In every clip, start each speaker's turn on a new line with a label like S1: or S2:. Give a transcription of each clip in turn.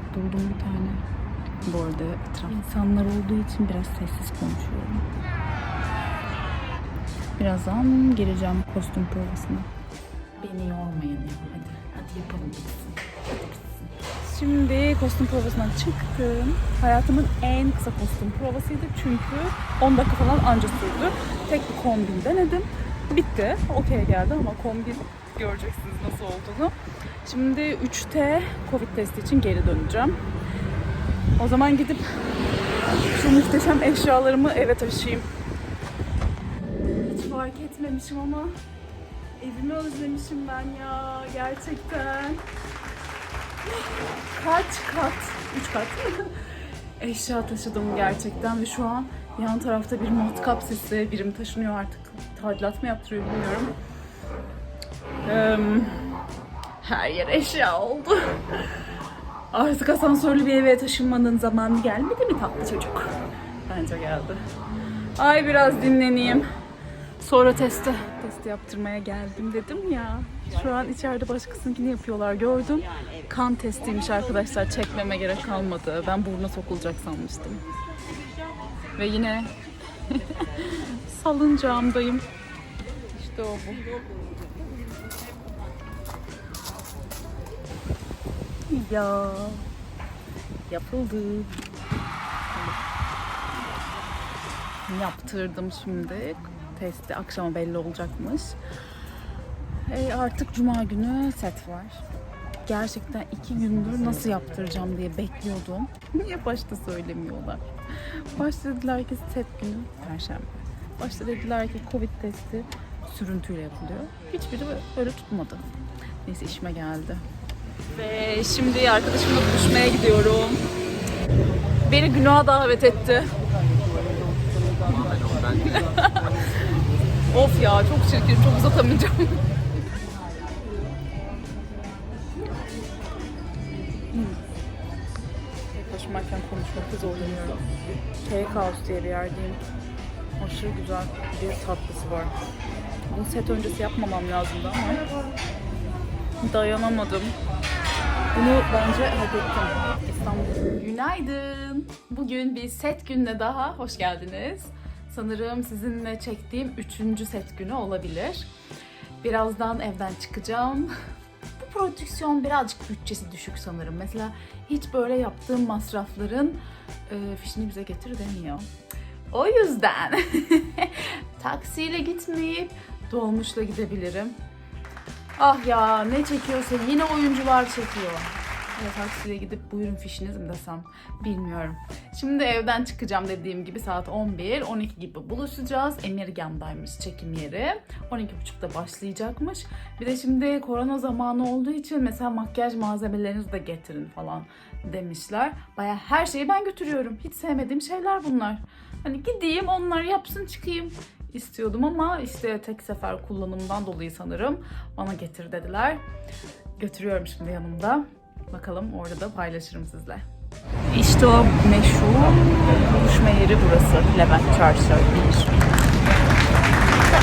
S1: alacak buldum bir tane. Bu arada etraf insanlar olduğu için biraz sessiz konuşuyorum. Birazdan gireceğim kostüm provasına. Beni yormayın ya hadi. Hadi yapalım bitsin. Şimdi kostüm provasından çıktım. Hayatımın en kısa kostüm provasıydı çünkü 10 dakika falan anca sürdü. Tek bir kombin denedim. Bitti. Okey geldi ama kombin göreceksiniz nasıl olduğunu. Şimdi 3T Covid testi için geri döneceğim. O zaman gidip şu muhteşem eşyalarımı eve taşıyayım. Hiç fark etmemişim ama evimi özlemişim ben ya gerçekten. Kaç kat? Üç kat. Eşya taşıdım gerçekten ve şu an yan tarafta bir matkap sesi. Birim taşınıyor artık. Tadilat mı yaptırıyor bilmiyorum. Eee, her yer eşya oldu. Artık asansörlü bir eve taşınmanın zamanı gelmedi mi tatlı çocuk? Bence geldi. Ay biraz dinleneyim. Sonra testi. Testi yaptırmaya geldim dedim ya. Şu an içeride başkasınkini yapıyorlar gördüm. Kan testiymiş arkadaşlar. Çekmeme gerek kalmadı. Ben buruna sokulacak sanmıştım. Ve yine salıncağımdayım. İşte o bu. Ya yapıldı. Yaptırdım şimdi. Testi akşama belli olacakmış. E, artık cuma günü set var. Gerçekten iki gündür nasıl yaptıracağım diye bekliyordum. Niye başta söylemiyorlar? Başta dediler ki set günü perşembe. Başta dediler ki covid testi sürüntüyle yapılıyor. Hiçbiri öyle tutmadı. Neyse işime geldi. Ve şimdi arkadaşımla buluşmaya gidiyorum. Beni günaha davet etti. of ya çok çirkin, çok uzatamayacağım. Tek başımayken konuşmakta zorlanıyorum. Cake House diye bir yerdeyim. Aşırı güzel bir tatlısı var. Bunu set öncesi yapmamam lazımdı ama dayanamadım. Bunu bence hak ettim. İstanbul. Günaydın. Bugün bir set gününe daha hoş geldiniz. Sanırım sizinle çektiğim üçüncü set günü olabilir. Birazdan evden çıkacağım. Bu prodüksiyon birazcık bütçesi düşük sanırım. Mesela hiç böyle yaptığım masrafların e, fişini bize getir demiyor. O yüzden taksiyle gitmeyip dolmuşla gidebilirim. Ah ya ne çekiyorsa yine oyuncular çekiyor. Ya taksiyle gidip buyurun fişiniz mi desem bilmiyorum. Şimdi evden çıkacağım dediğim gibi saat 11, 12 gibi buluşacağız. Emirgan'daymış çekim yeri. 12.30'da başlayacakmış. Bir de şimdi korona zamanı olduğu için mesela makyaj malzemelerinizi de getirin falan demişler. Baya her şeyi ben götürüyorum. Hiç sevmediğim şeyler bunlar. Hani gideyim onlar yapsın çıkayım istiyordum ama işte tek sefer kullanımdan dolayı sanırım bana getir dediler. Götürüyorum şimdi yanımda. Bakalım orada da paylaşırım sizle. İşte o meşhur buluşma yeri burası. Levent Çarşı 1.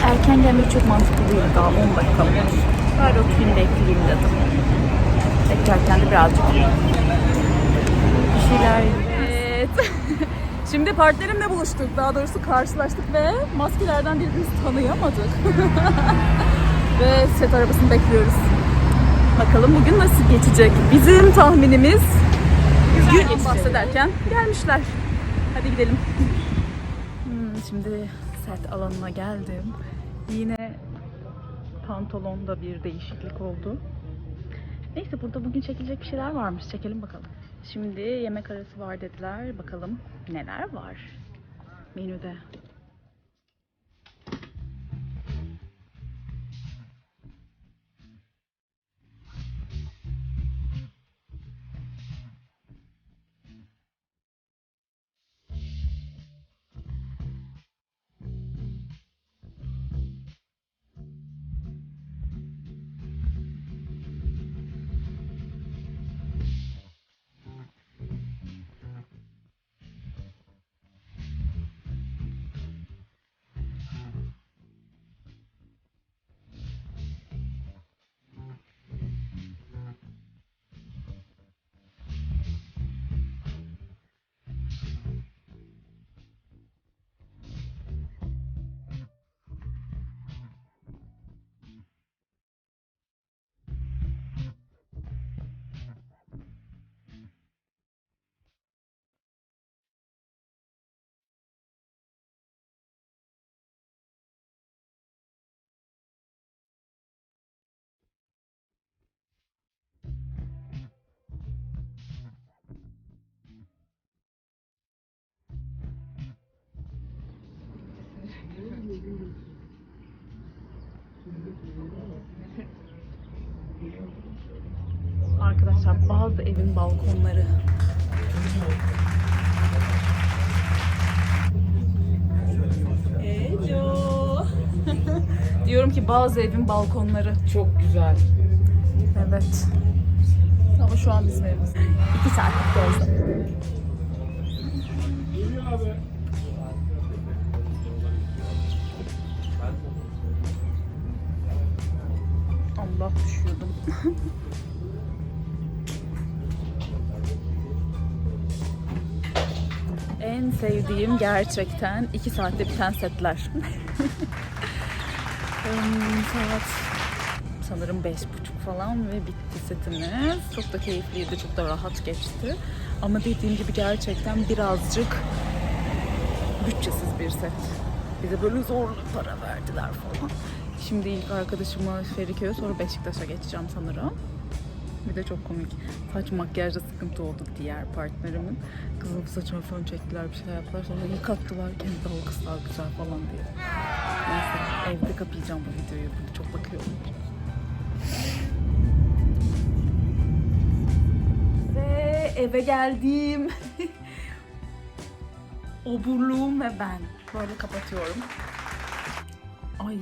S1: Erken gelmek çok mantıklı değil daha 10 dakika olmuş. Bari oturayım bekleyeyim dedim. Beklerken de birazcık bir şeyler Evet. Şimdi partnerimle buluştuk. Daha doğrusu karşılaştık ve maskelerden birbirimizi tanıyamadık. ve set arabasını bekliyoruz. Bakalım bugün nasıl geçecek? Bizim tahminimiz gün bahsederken gelmişler. Hadi gidelim. Hmm, şimdi set alanına geldim. Yine pantolonda bir değişiklik oldu. Neyse burada bugün çekilecek bir şeyler varmış. Çekelim bakalım. Şimdi yemek arası var dediler. Bakalım neler var menüde. Bazı evin balkonları. Hello. Diyorum ki bazı evin balkonları.
S2: Çok güzel.
S1: Evet. Ama şu an bizim evimiz. İki saatlik yolda. Allah düşüyordum. en sevdiğim gerçekten iki saatte biten setler. Saat sanırım beş buçuk falan ve bitti setimiz. Çok da keyifliydi, çok da rahat geçti. Ama dediğim gibi gerçekten birazcık bütçesiz bir set. Bize böyle zorla para verdiler falan. Şimdi ilk arkadaşımı Feriköy'e sonra Beşiktaş'a geçeceğim sanırım. Bir de çok komik. Saç makyajda sıkıntı oldu diğer partnerimin. Kızım saçımı falan çektiler bir şey yaptılar. Sonra yıkattılar. Kendi dalgası daha güzel falan diye. Neyse evde kapayacağım bu videoyu. Çok bakıyorum. Ve eve geldim. Oburluğum ve ben. Böyle kapatıyorum. Ay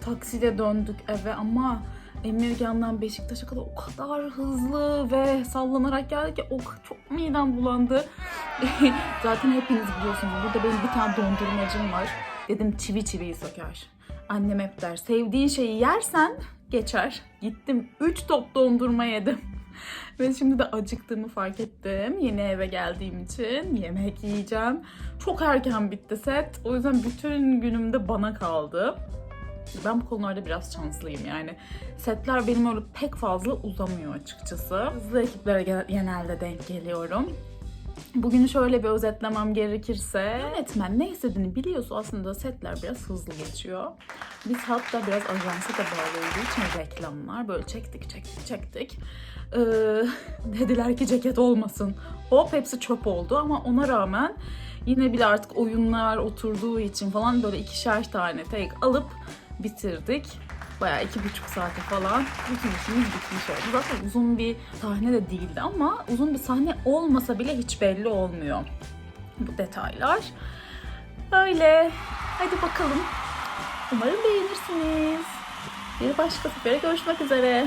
S1: taksiyle döndük eve ama Emirgan'dan Beşiktaş'a kadar o kadar hızlı ve sallanarak geldi ki o çok midem bulandı. Zaten hepiniz biliyorsunuz burada benim bir tane dondurmacım var. Dedim çivi çiviyi söker. Annem hep der sevdiğin şeyi yersen geçer. Gittim 3 top dondurma yedim. Ve şimdi de acıktığımı fark ettim. Yeni eve geldiğim için yemek yiyeceğim. Çok erken bitti set. O yüzden bütün günüm de bana kaldı. Ben bu konularda biraz şanslıyım yani. Setler benim öyle pek fazla uzamıyor açıkçası. Hızlı ekiplere gen- genelde denk geliyorum. Bugünü şöyle bir özetlemem gerekirse yönetmen ne istediğini biliyorsa aslında setler biraz hızlı geçiyor. Biz hatta biraz ajansa da bağlı olduğu için reklamlar böyle çektik çektik çektik. Ee, dediler ki ceket olmasın. Hop hepsi çöp oldu ama ona rağmen yine bile artık oyunlar oturduğu için falan böyle ikişer tane tek alıp bitirdik. Bayağı iki buçuk saate falan bütün işimiz bitmiş oldu. Zaten uzun bir sahne de değildi ama uzun bir sahne olmasa bile hiç belli olmuyor bu detaylar. Öyle. Hadi bakalım. Umarım beğenirsiniz. Bir başka sefere görüşmek üzere.